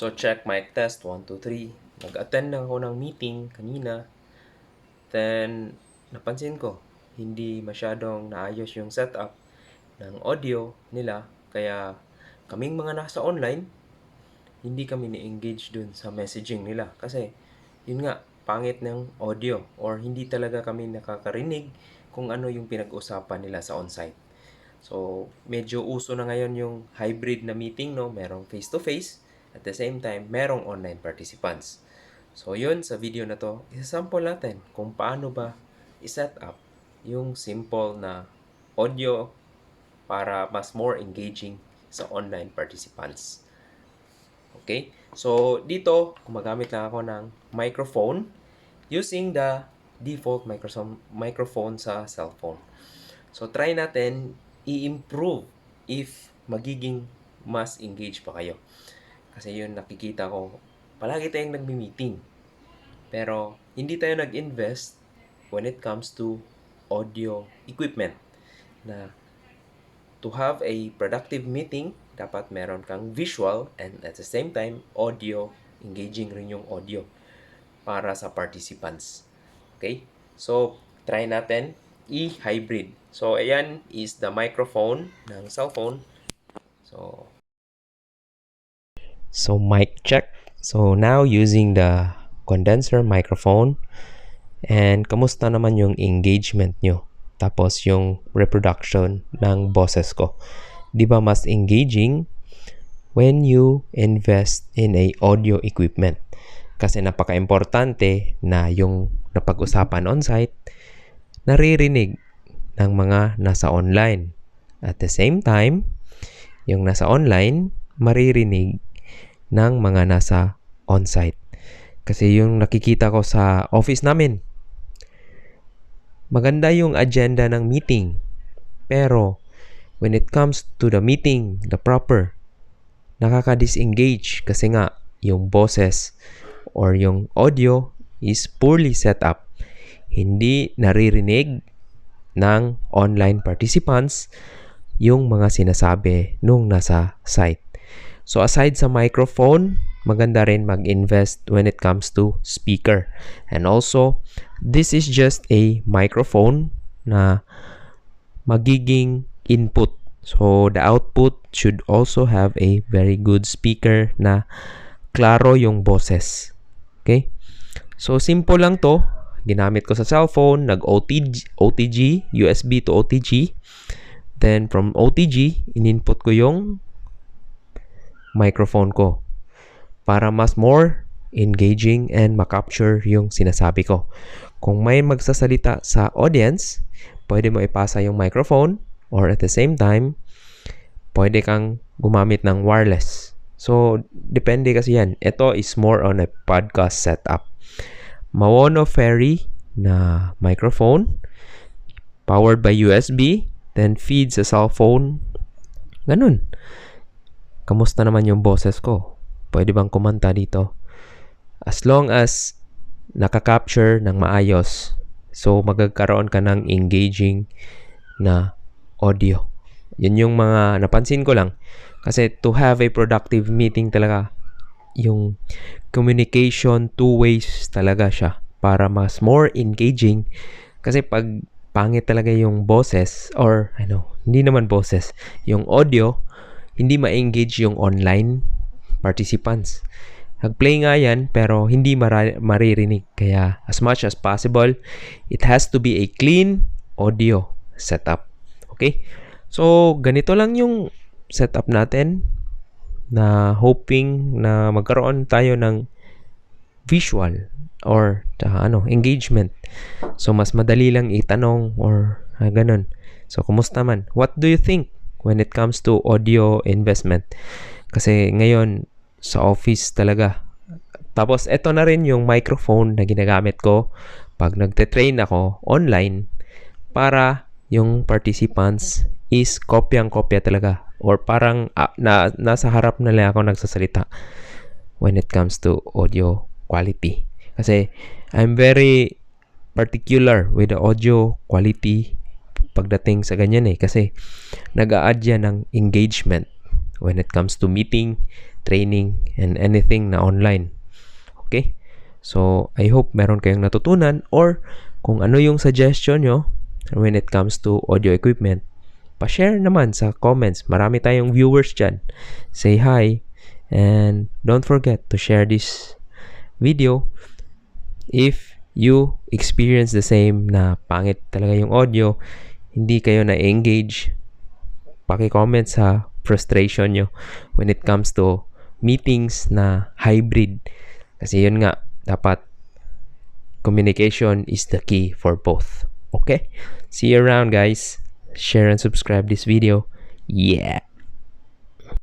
So, check mic test, 1, 2, 3. Nag-attend na ako ng meeting kanina. Then, napansin ko, hindi masyadong naayos yung setup ng audio nila. Kaya, kaming mga nasa online, hindi kami ni-engage dun sa messaging nila. Kasi, yun nga, pangit ng audio or hindi talaga kami nakakarinig kung ano yung pinag-usapan nila sa on-site. So, medyo uso na ngayon yung hybrid na meeting, no? Merong face-to-face, at the same time, merong online participants. So, yun, sa video na to, isasample natin kung paano ba i-set up yung simple na audio para mas more engaging sa online participants. Okay? So, dito, gumagamit lang ako ng microphone using the default microphone, sa cellphone. So, try natin i-improve if magiging mas engaged pa kayo. Kasi yun nakikita ko, palagi tayong nagmi-meeting. Pero hindi tayo nag-invest when it comes to audio equipment. Na to have a productive meeting, dapat meron kang visual and at the same time, audio, engaging rin yung audio para sa participants. Okay? So, try natin i-hybrid. So, ayan is the microphone ng cellphone. So, so mic check. So, now using the condenser microphone. And kamusta naman yung engagement nyo? Tapos yung reproduction ng boses ko. Di ba mas engaging when you invest in a audio equipment? Kasi napaka-importante na yung napag-usapan on-site, naririnig ng mga nasa online. At the same time, yung nasa online, maririnig ng mga nasa on-site. Kasi yung nakikita ko sa office namin, maganda yung agenda ng meeting. Pero, when it comes to the meeting, the proper, nakaka-disengage kasi nga yung boses or yung audio is poorly set up. Hindi naririnig ng online participants yung mga sinasabi nung nasa site. So aside sa microphone, maganda rin mag-invest when it comes to speaker. And also, this is just a microphone na magiging input. So the output should also have a very good speaker na klaro yung boses. Okay? So simple lang to. Ginamit ko sa cellphone, nag-OTG, OTG, USB to OTG. Then from OTG, in-input ko yung microphone ko para mas more engaging and makapture yung sinasabi ko. Kung may magsasalita sa audience, pwede mo ipasa yung microphone or at the same time, pwede kang gumamit ng wireless. So, depende kasi yan. Ito is more on a podcast setup. Mawono Ferry na microphone, powered by USB, then feed sa cellphone. Ganun. Kamusta naman yung boses ko? Pwede bang kumanta dito? As long as nakaka-capture ng maayos, so magkakaroon ka ng engaging na audio. Yun yung mga napansin ko lang. Kasi to have a productive meeting talaga, yung communication two ways talaga siya para mas more engaging. Kasi pag pangit talaga yung boses or ano, hindi naman boses, yung audio, hindi ma-engage yung online participants. Nag-play nga yan pero hindi mara- maririnig. Kaya as much as possible, it has to be a clean audio setup. Okay? So, ganito lang yung setup natin na hoping na magkaroon tayo ng visual or uh, ano engagement. So, mas madali lang itanong or uh, ganun. So, kumusta man? What do you think when it comes to audio investment? Kasi ngayon, sa office talaga. Tapos, ito na rin yung microphone na ginagamit ko pag nagte-train ako online para yung participants is kopyang-kopya talaga or parang uh, na, nasa harap na lang ako nagsasalita when it comes to audio quality. Kasi I'm very particular with the audio quality pagdating sa ganyan eh kasi nag-a-add yan ng engagement when it comes to meeting training, and anything na online. Okay? So, I hope meron kayong natutunan or kung ano yung suggestion nyo when it comes to audio equipment, pa-share naman sa comments. Marami tayong viewers dyan. Say hi and don't forget to share this video if you experience the same na pangit talaga yung audio, hindi kayo na-engage, paki-comment sa frustration nyo when it comes to meetings na hybrid. Kasi yun nga, dapat communication is the key for both. Okay? See you around guys. Share and subscribe this video. Yeah.